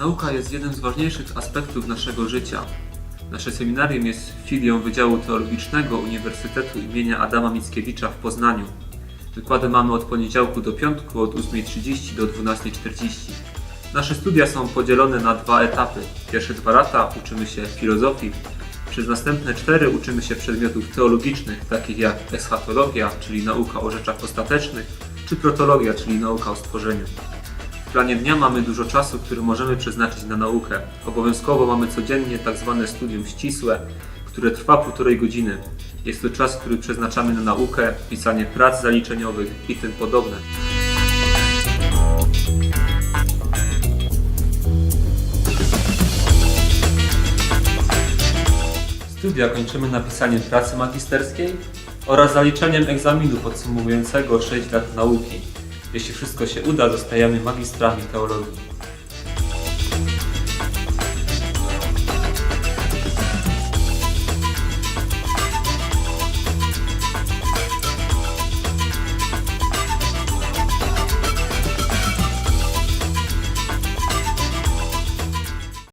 Nauka jest jednym z ważniejszych aspektów naszego życia. Nasze seminarium jest filią Wydziału Teologicznego Uniwersytetu imienia Adama Mickiewicza w Poznaniu. Wykłady mamy od poniedziałku do piątku od 8.30 do 12.40. Nasze studia są podzielone na dwa etapy. Pierwsze dwa lata uczymy się filozofii, przez następne cztery uczymy się przedmiotów teologicznych, takich jak eschatologia, czyli nauka o rzeczach ostatecznych, czy protologia, czyli nauka o stworzeniu. W planie dnia mamy dużo czasu, który możemy przeznaczyć na naukę. Obowiązkowo mamy codziennie tak zwane studium ścisłe, które trwa półtorej godziny. Jest to czas, który przeznaczamy na naukę, pisanie prac zaliczeniowych i tym podobne. Studia kończymy napisaniem pracy magisterskiej oraz zaliczeniem egzaminu podsumowującego 6 lat nauki. Jeśli wszystko się uda, zostajemy magistrami teologii.